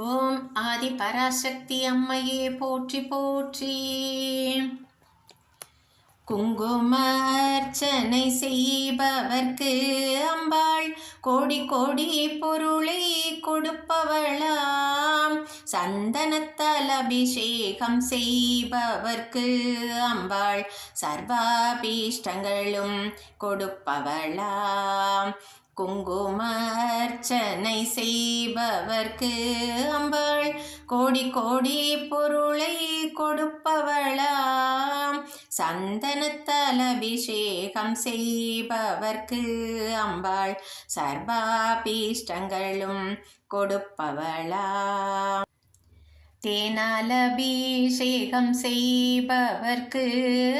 ஓம் ஆதி பராசக்தி அம்மையே போற்றி போற்றி. குங்குமர்ச்சனை செய்பவர்க்கு அம்பாள் கோடி கோடி பொருளை கொடுப்பவளாம். சந்தனத்தால் அபிஷேகம் செய்பவர்க்கு அம்பாள் சர்வாபீஷ்டங்களும் கொடுப்பவளாம். குங்குமர்ச்சனை செய்பவர்க்கு அம்பாள். கோடி கோடி பொருளை கொடுப்பவளாம். சந்தனத்தால் அபிஷேகம் செய்பவர்க்கு அம்பாள். சர்வாபீஷ்டங்களும் கொடுப்பவளாம். தேனால் அபிஷேகம் செய்பவர்க்கு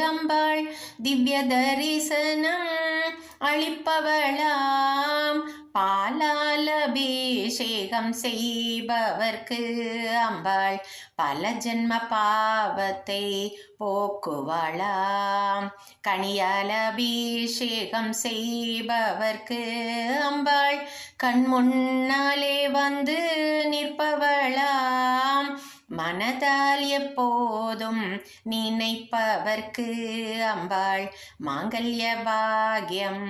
அம்பாள். திவ்ய தரிசனம் அளிப்பவளாம் பாலால் அபிஷேகம் செய்பவர்க்கு அம்பாள். பல ஜென்ம பாவத்தை போக்குவாளாம். கனியால் அபிஷேகம் செய்பவர்க்கு அம்பாள். கண் முன்னாலே வந்து நிற்பவளாம். மனதால் எப்போதும் நினைப்பவர்க்கு அம்பாள் மாங்கல்ய பாகியம்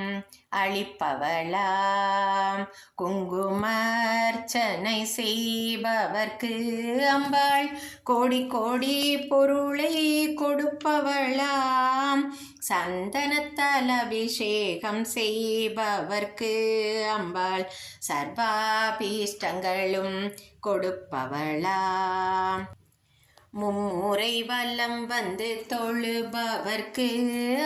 அளிப்பவளாம். குங்குமர்ச்சனை செய்பவர்க்கு அம்பாள் கோடி கோடி பொருளை கொடுப்பவளாம். சந்தனத்தால் அபிஷேகம் செய்பவர்க்கு அம்பாள் சர்வாபீஷ்டங்களும் கொடுப்பவளாம் மும்முறை வல்லம் வந்து தொழுபவர்க்கு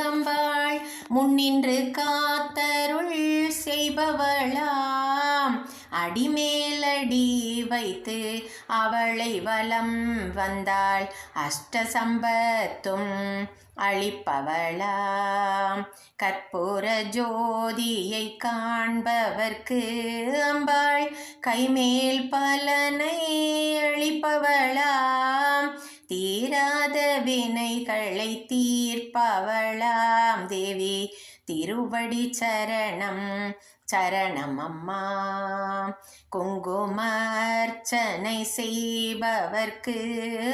அம்பாள். முன்னின்று காத்தருள் செய்பவளா. அடிமேலடி வைத்து அவளை வலம் வந்தாள். அஷ்டசம்பத்தும் அழிப்பவளாம். கற்பூர ஜோதியை காண்பவர்க்கு அம்பாள். கைமேல் பலனை அழிப்பவளாம். தீராத வினைகளை தீர்ப்பவளாம். தேவி திருவடி சரணம் சரணம் அம்மா. குங்குமர்ச்சனை செய்பவர்க்கு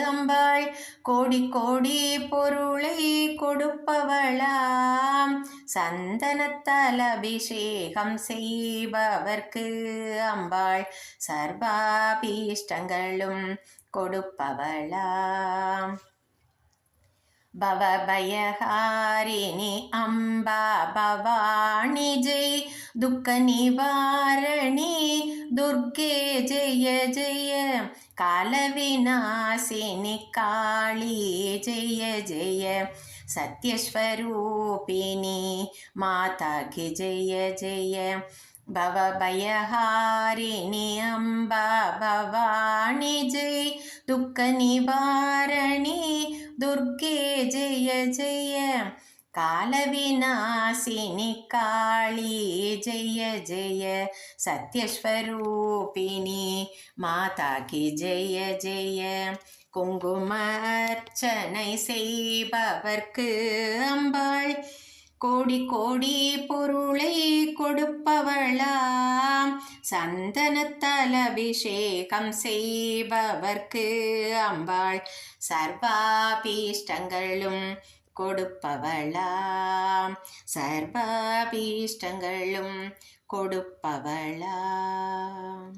அம்பாள் கோடி கோடி பொருளை கொடுப்பவளாம் சந்தனத்தால் அபிஷேகம் செய்பவர்க்கு அம்பாள் சர்வாபீஷ்டங்களும் கொடுப்பவளாம் भवभयहारिणि अम्बा भवानि जय दुःखनिवारणि दुर्गे जय जय। कालविनाशिनि काळी जय सत्यस्वरूपिणि माता कि जय। जय भवभयहारिणि अम्बा भवानि जय दुःखनिवारणि दुर्गे जय जय कालविनाशिनि काळी जय जय सत्यस्वरूपिणि माता कि जय जय குங்குமர்ச்சனை செய்பவர்க்கு அம்பாள் கோடி கோடி பொருளை கொடுப்பவளாம். சந்தனத்தால் அபிஷேகம் செய்பவர்க்கு அம்பாள். சர்வாபீஷ்டங்களும் கொடுப்பவளாம். சர்வாபீஷ்டங்களும் கொடுப்பவளாம்.